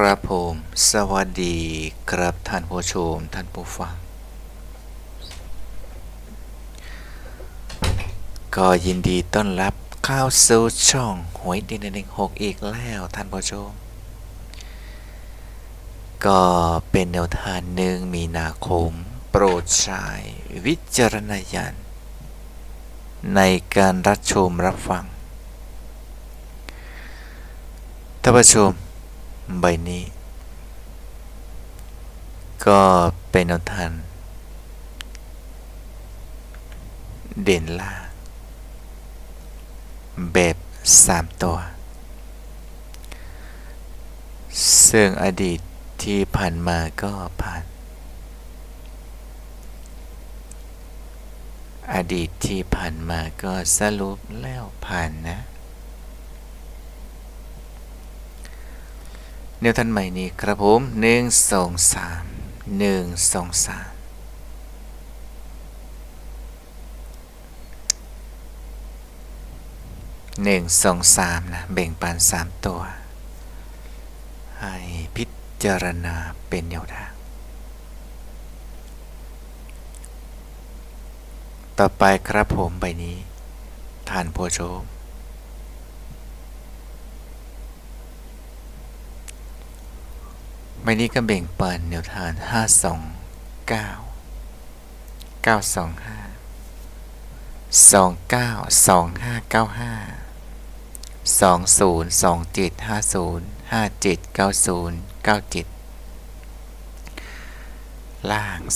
ครับผม สวัสดีครับท่านผู้ชม ท่านผู้ฟัง ก็ยินดีต้อนรับเข้าสู่ช่องหวยดินหนึ่งหกอีกแล้วท่านผู้ชม ก็เป็นแนวทางหนึ่งมีนาคม โปรดใช้วิจารณญาณในการรับชมรับฟังท่านผู้ชม ใบนี้ ก็เป็นแนวทางเด่นล่า แบบ3ตัว ซึ่งอดีตที่ผ่านมาก็ผ่าน อดีตที่ผ่านมาก็สรุปแล้วผ่านนะ แนวทันใหม่นี้ครับผมหนึ่งสองสามหนึ่งสองสามหนึ่งสองสามนะ แบ่งปันสามตัว ให้พิจารณาเป็นแนวทางต่อไปครับผมใบนี้ทานโพชม ใบนี้ก็เบ่งเปิดแนวทาน 529 925 292595 2027 50 57 90 97 ล่าง 292595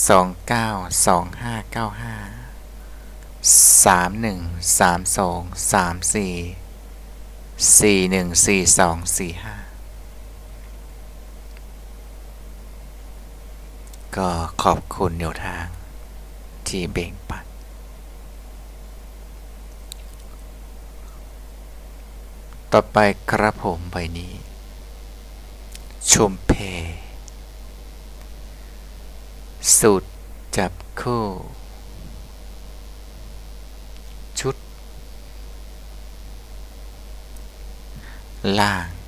31 32 34 41 42 45 ก็ขอบคุณแนวทางที่เบ่งปันต่อไปครับผมใบนี้ชมเพสุดจับคู่ ชุด ล่าง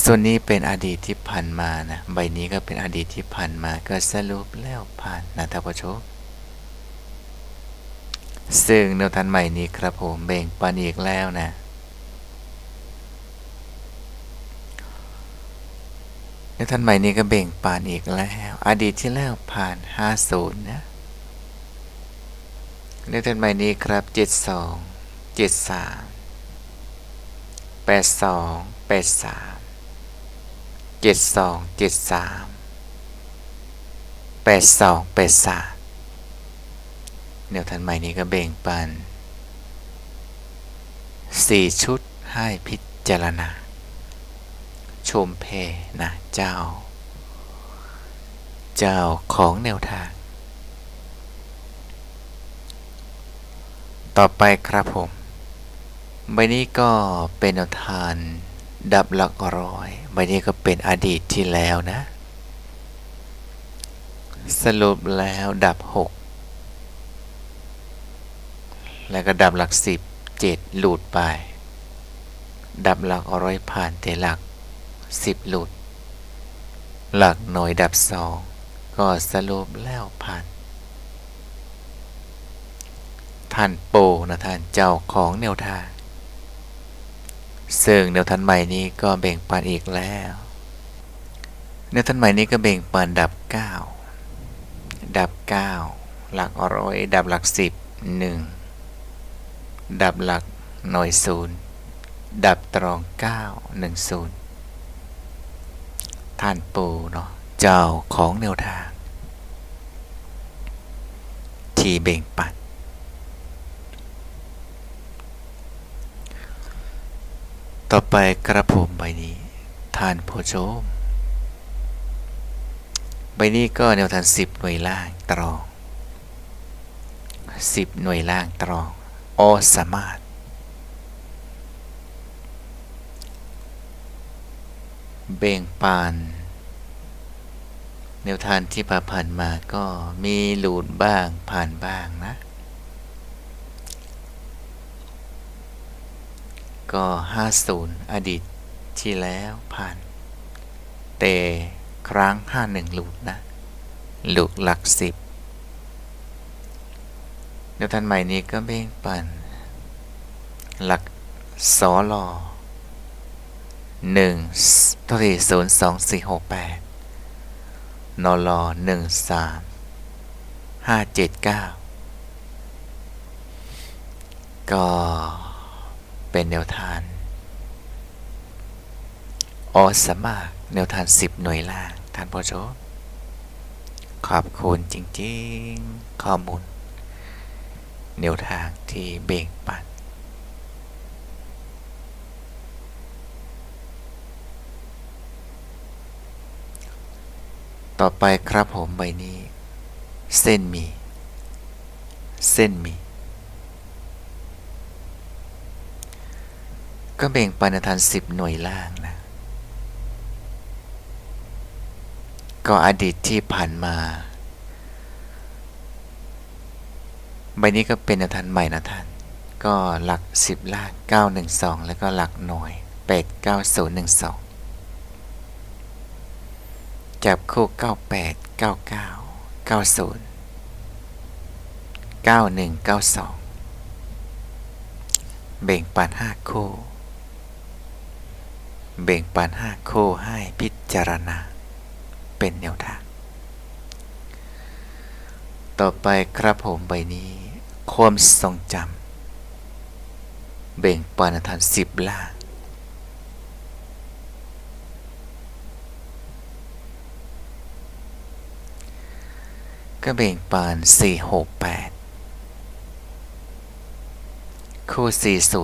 ส่วนนี้เป็นอดีตที่ผ่านมานะ ใบนี้ก็เป็นอดีตที่ผ่านมาก็สรุปแล้วผ่านนะท่านผู้ชมซึ่งแนวทางใหม่นี้ครับผมแบ่งปันอีกแล้วนะ แนวทางใหม่นี้ก็แบ่งปันอีกแล้ว อดีตที่แล้วผ่าน 50 นะ แนวทางใหม่นี้ครับ 72 73 82 83 เจ็ดสองเจ็ดสามแปดสองแปดสามแนวทันใหม่นี้ก็เบ่งปันสี่ชุดให้พิจารณา ชมเพนะเจ้า เจ้าของแนวทาง ต่อไปครับผมใบนี้ก็เป็นแนวทาง ดับหลักร้อยใบนี้ก็เป็นอดีตที่แล้วนะ สรุปแล้วดับ 6 แล้วก็ดับหลัก 10 7 หลุดไป ดับหลักร้อยผ่านแต่หลัก 10 หลุด หลักหน่วยดับ 2 ก็สรุปแล้วผ่านท่านโปนะท่านเจ้าของแนวทาง ซึ่งแนวทันใหม่นี้ก็แบ่งปันอีกแล้วแนวทันใหม่นี้ก็แบ่งปันดับ 9 ดับ 9 หลักร้อยดับหลัก 10 1 ดับหลักหน่วยศูนย์ดับตรอง 9 1 0 ท่านปูเนาะเจ้าของแนวทาง ที่เบ่งปัน ต่อไปกระผมใบนี้ทานโพโชม ใบนี้ก็แนวทางสิบหน่วยล่างตรองสิบหน่วยล่างตรองอสามารถเบ่งปานแนวทางที่ผ่านมาก็มีหลุดบ้างผ่านบ้างนะ ก็ 50 อดีตที่แล้วผ่านเตครั้งห้าหนึ่งลูกนะ หลูกหลักสิบแนวทางใหม่นี้ก็เบ่งปัน หลักสอลอหนึ่งทวีศูนย์สองสี่หกแปดนอลอหนึ่งสามห้าเจ็ดเก้าก็ เป็นแนวทางออสมากแนวทางสิบหน่วยล่าง ท่านผู้ชมขอบคุณจริงๆ ข้อมูล แนวทางที่เบ่งปันต่อไปครับผมใบนี้ เส้นมี เส้นมี ก็แบ่งปันทานสิบหน่วยล่างนะก็อดีตที่ผ่านมาใบนี้ก็เป็นนวทานใหม่นะท่านก็หลักสิบล่าง912 แล้วก็หลักหน่วย 8 9012 จับคู่ 98 99 90 91 92 เบ่งปัน5คู่ เบ่งปัน5คู่ให้พิจารณา เป็นแนวทาง ต่อไปครับผมใบนี้ ความทรงจำเบ่งปันทานสิบล่างก็เบ่งปานสี่หกแปดคู่สี่ศู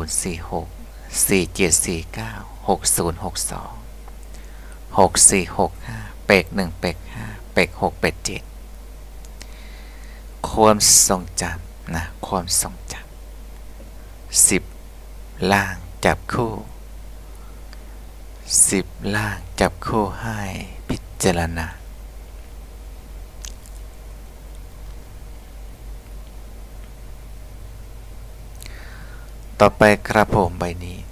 นย์สี่หกสี่เจ็ดสี่เก้าหกศูนย์หกสองหกสี่หกห้าเป็กหนึ่งเป็กห้าเป็กหกเป็กเจ็ดความทรงจำนะความทรงจำสิบล่างจับคู่สิบล่างจับคู่ให้พิจารณาต่อไปครับผมใบนี้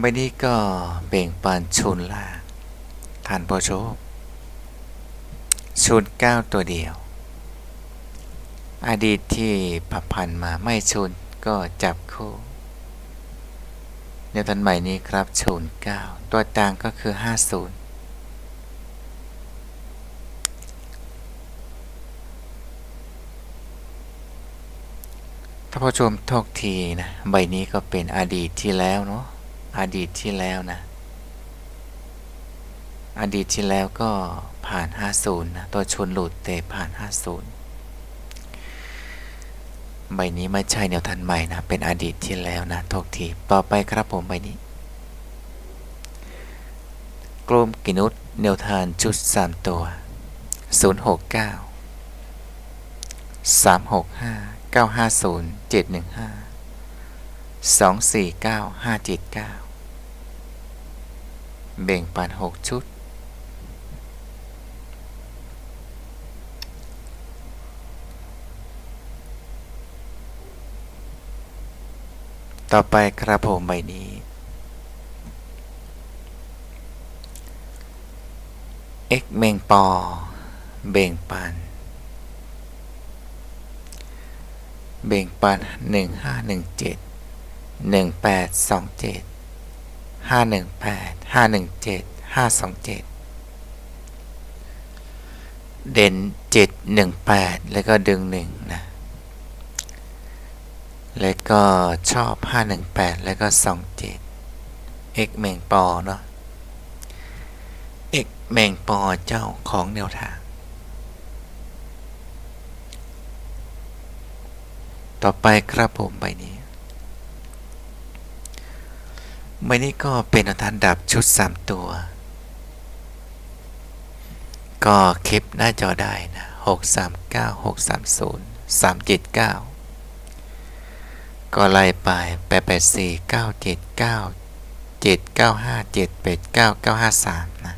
ใบนี้ก็เบ่งปานชุนล่างทานผู้ชมชุนเก้าตัวเดียว อดีตที่ผัพันมาไม่ชุนก็จับคู่ในทันใหม่นี้ครับชุนเก้าตัวต่างก็คือห้าศูนย์ถ้าผู้ชมทกทีนะ ใบนี้ก็เป็นอดีตที่แล้วเนาะ อดีตที่แล้วนะ อดีตที่แล้วก็ผ่าน 50นะตัวชนหลุดเตะผ่าน 50 ใบนี้ไม่ใช่แนวทันใหม่นะ เป็นอดีตที่แล้วนะทกทีต่อไปครับผมใบนี้กลุ่มกินุษแนวทานชุด 3 ตัว 069 365 950 715 249 579 เบ่งปัน6ชุด ต่อไปครับผมใบนี้ x เมงปอ เบ่งปัน เบ่งปันหนึ่งห้าหนึ่งเจ็ดหนึ่งแปดสองเจ็ด ห้าหนึ่งแปดห้าหนึ่งเจ็ดห้าสองเจ็ดเด่นเจ็ดหนึ่งแปดแล้วก็ดึงหนึ่งนะ แล้วก็ชอบห้าหนึ่งแปดแล้วก็สองเจ็ด x เมงปอเนาะ x เมงปอเจ้าของแนวทาง ต่อไปครับผมใบนี้ ใบนี้ก็เป็นอันดับชุด 3 ตัว ก็คลิปหน้าจอได้นะ 639 630 379 ก็ไล่ไป 884 979 795 789 953 นะ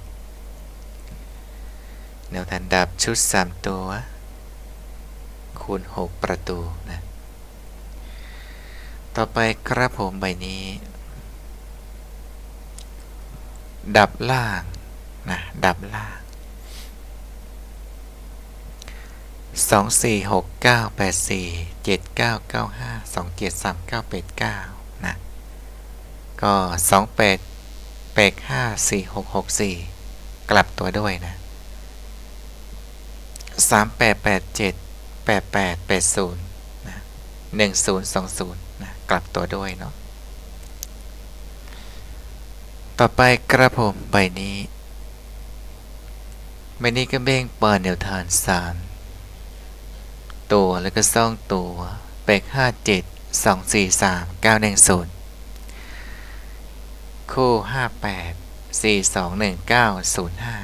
แนวทันดับชุด 3 ตัว คูณ 6 ประตูนะ ต่อไปครับผมใบนี้ ดับล่างนะดับล่างสองสี่หกเก้าแปดสี่เจ็ดเก้าเก้าห้าสองเจ็ดสามเก้าแปดเก้านะก็สองแปดแปดห้าสี่หกหกสี่กลับตัวด้วยนะสามแปดแปดเจ็ดแปดแปดแปดศูนย์นะหนึ่งศูนย์สองศูนย์นะกลับตัวด้วยเนาะ ต่อไปกระผมใบนี้ใบนี้ก็เบ่งเปิดแนวทางสามตัวแล้วก็ซ่องตัวแปดห้าเจ็ดสองสี่สามเก้าหนึ่งศูนย์คู่ห้าแปดสี่สองหนึ่งเก้าศูนย์ห้า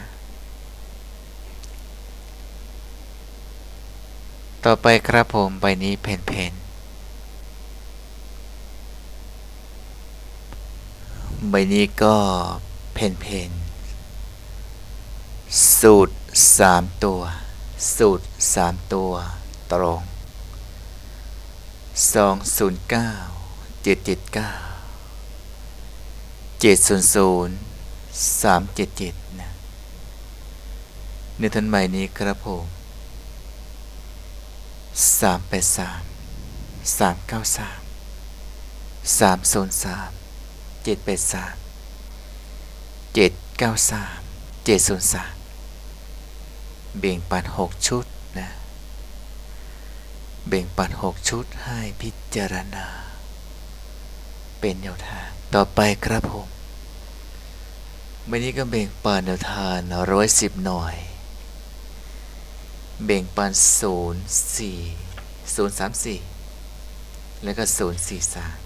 ต่อไปครับผมใบนี้เพนเพน ใบนี้ก็เพนเพนสูตรสามตัว สูตรสามตัวตรงสองศูนย์เก้าเจ็ดเจ็ดเก้าเจ็ดศูนย์ศูนย์สามเจ็ดเจ็ดนะในทันใหม่นี้ครับผมสามแปดสามสามเก้าสามสามศูนย์สาม เจ็ดแปดสามเจ็ดเก้าสามเจ็ดศูนย์สามเบ่งปันหกชุดนะเบ่งปันหกชุดให้พิจารณา เป็นแนวทางต่อไปครับผมวันนี้ก็เบ่งปันแนวทางร้อยสิบหน่อย เบ่งปันศูนย์สี่ศูนย์สามสี่แล้วก็ศูนย์สี่สาม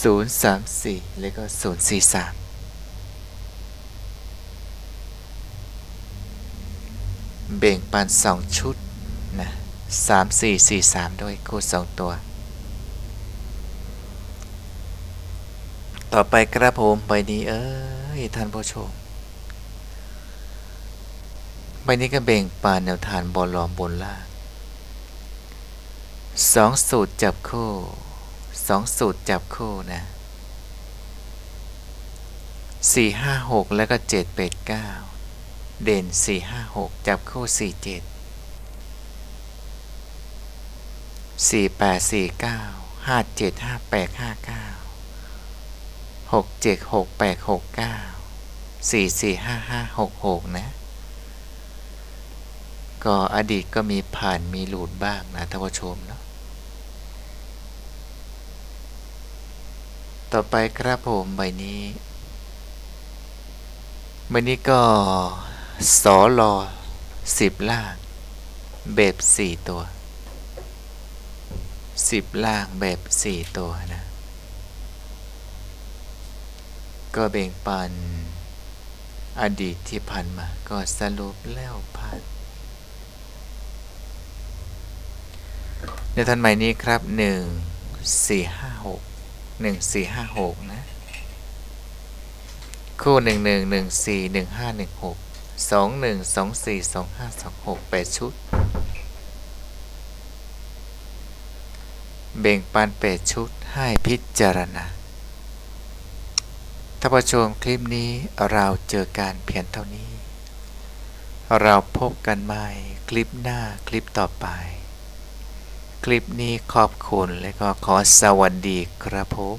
ศูนย์สามสี่แล้วก็ศูนย์สี่สามเบ่งปันสองชุดนะสามสี่สี่สามด้วยคู่สองตัว ต่อไปกระผมใบนี้เอ้ยท่านผู้ชม ใบนี้ก็เบ่งปานแนวทานบอลลอมบนล่างสองสูตรจับคู่ สองสูตรจับคู่นะสี่ห้าหกแล้วก็เจ็ดแปดเก้าเด่นสี่ห้าหกจับคู่สี่เจ็ดสี่แปดสี่เก้าห้าเจ็ดห้าแปดห้าเก้าหกเจ็ดหกแปดหกเก้าสี่สี่ห้าห้าหกหกนะก็อดีตก็มีผ่านมีหลุดบ้างนะท่านผู้ชมเนาะ ต่อไปครับผมใบนี้ใบนี้ก็สอลอสิบล่างแบบสี่ตัวสิบล่างแบบสี่ตัวนะ ก็เบ่งปันอดีตที่ผ่านมา ก็สรุปแล้วผ่านในทันใหม่นี้ครับหนึ่งสี่ห้าหก หนึ่งสี่ห้าหกนะ คู่หนึ่งหนึ่งหนึ่งสี่หนึ่งห้าหนึ่งหกสองหนึ่งสองสี่สองห้าสองหกแปดชุด เบ่งปันแปดชุดให้พิจารณาท่านผู้ชมคลิปนี้เราเจอการเพียงเท่านี้ เราพบกันใหม่คลิปหน้าคลิปต่อไป คลิปนี้ขอบคุณและก็ขอสวัสดีครับผม